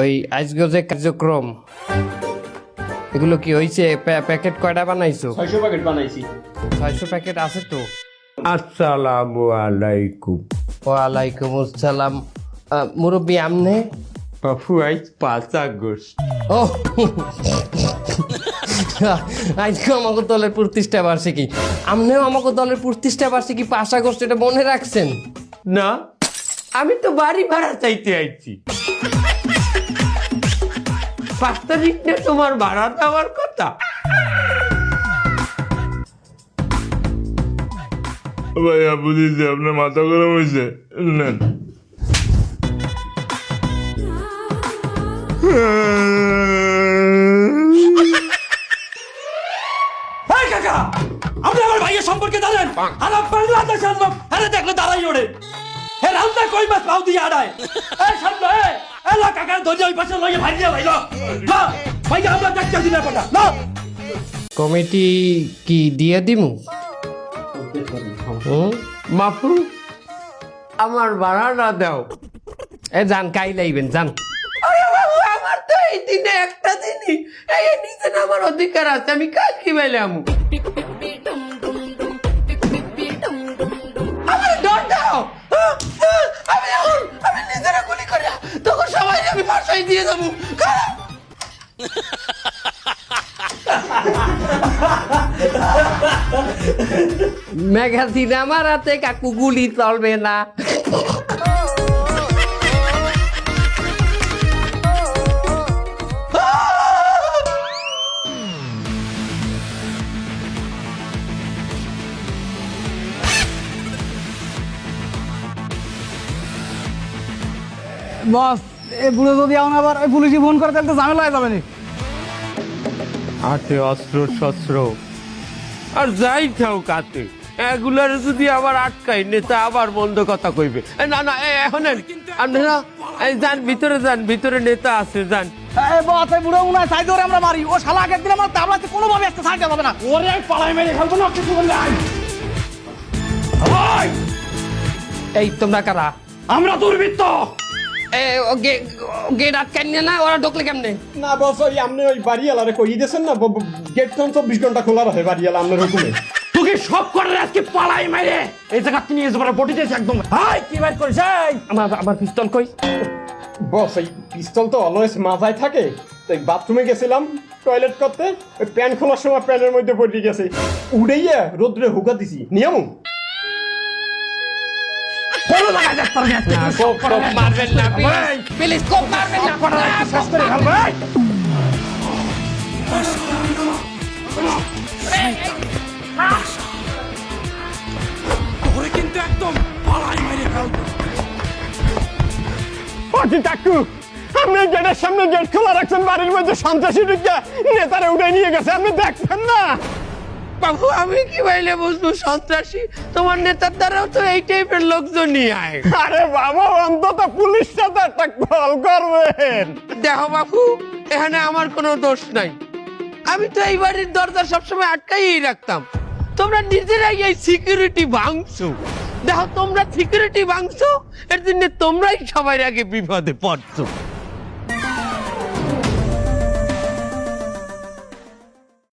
ওই আজকে যে কার্যক্রম। এগুলো কি হয়েছে প্যাকেট কয়টা বানাইছো? ছয়শো প্যাকেট বানাইছি। ছয়শো প্যাকেট আছে তো? আসসালামু আলাইকুম। ওয়ালাইকুম আসসালাম। মুরব্বী আমনে? বাপু আজ পাঁচ আগস্ট। ও। আজকে আমাকে দলের প্রতিষ্ঠা বার্ষিকী। আমনেও আমাকে দলের প্রতিষ্ঠা বার্ষিকী পাঁচ আগস্ট এটা মনে রাখছেন? না আমি তো বাড়ি ভাড়া চাইতে আইছি। পাঁচ তারিখ তোমার ভাড়া দেওয়ার কথা? ভাইয়া বুঝেছি আপনার মাথা গরম হয়েছে নেন। কাকা আপনি আমার ভাইয়ের সম্পর্কে জানেন? আর বাংলাদেশের লোক আরে দেখলে দাঁড়াই ওড়ে হে রামদা কই মাছ পাও দিয়ে আড়ায় সামনে এলা কাকা ধরে ওই পাশে লইয়ে ভাই দিয়ে ভাইলো না ভাইয়া আমরা ব্যাপারটা। না কমিটি কি দিয়ে দিমু? হুম? বাপু? আমার ভাড়াটা দাও। এ যান কাই লাইবেন যান। আমার তো এই দিনে একটা দিনই। এই নিচে আমার অধিকার আছে আমি কাজ কি পাইলাম আমি দিয়ে যাব ম্যাগাজিন আমার হাতে কাকু গুলি চলবে না। বস এই বুড়ো যদি এখন আবার ওই পুলিশে ফোন করে তাহলে তো ঝামেলা হয়ে যাবে হাতে অস্ত্র শস্ত্র। আর যাই থাও কাতে এগুলার যদি আবার আটকাই নেতা আবার বন্ধ কথা কইবে। এ, না না এ, এখন। আপনারা এই যান ভিতরে যান ভিতরে নেতা আছে যান। বস এই বুড়ো মনে হয় সাইড ধরে আমরা মারি। ও শালা একদিন আমার তাবলাতে কোনোভাবে একটা সাইড যাবে না। ওরে আমি পালাই মেরে ফেলব না কিছু বললে আই। এই তোমরা কারা? আমরা দুর্বৃত্ত। এ ও গে- ও গেট না? ওরা ঢুকলে কেমনে? না বস ওই আপনি ওই কই দিয়েছেন না গেট তো চব্বিশ ঘণ্টা খোলা রাখে বাড়িওয়ালা আপনার হুকুমে। তোকে সব করে আজকে পালাই মেরে এই জায়গা নিয়ে যাবার বটি দিয়েছে একদম। হাই কি বার করিস আমার আমার পিস্তল কই? বস এই পিস্তল তো অলওয়েজ মাথায় থাকে। বাথরুমে গেছিলাম টয়লেট করতে ওই প্যান্ট খোলার সময় প্যান্টের মধ্যে পড়ে গেছে। উড়েইয়া রোদ্রে হুকা দিছি। নিয়ম? মারবেন না প্লিজ কোপ মারবেন না শেষ করে এই। তোরে কিন্তু একদম পালাই মেরে ফেলব টাকু আপনি গেটের সামনে গেট খোলা রাখছেন বাড়ির মধ্যে সন্ত্রাসী ঢুকে নেতারে উঠে নিয়ে গেছে আপনি দেখবেন না? বাবু আমি কি বাইলে বুঝব? সন্ত্রাসী তোমার নেতার দ্বারাও তো এই টাইপের লোকজন নিয়ে আয়। আরে বাবা অন্তত পুলিশটা তো একটা কল করবেন দেখো বাবু এখানে আমার কোনো দোষ নাই। আমি তো এই বাড়ির দরজা সবসময় আটকাই রাখতাম। তোমরা নিজেরাই এই সিকিউরিটি ভাঙছো। দেখো তোমরা সিকিউরিটি ভাঙছো এর জন্য তোমরাই সবাই আগে বিপদে পড়ছো।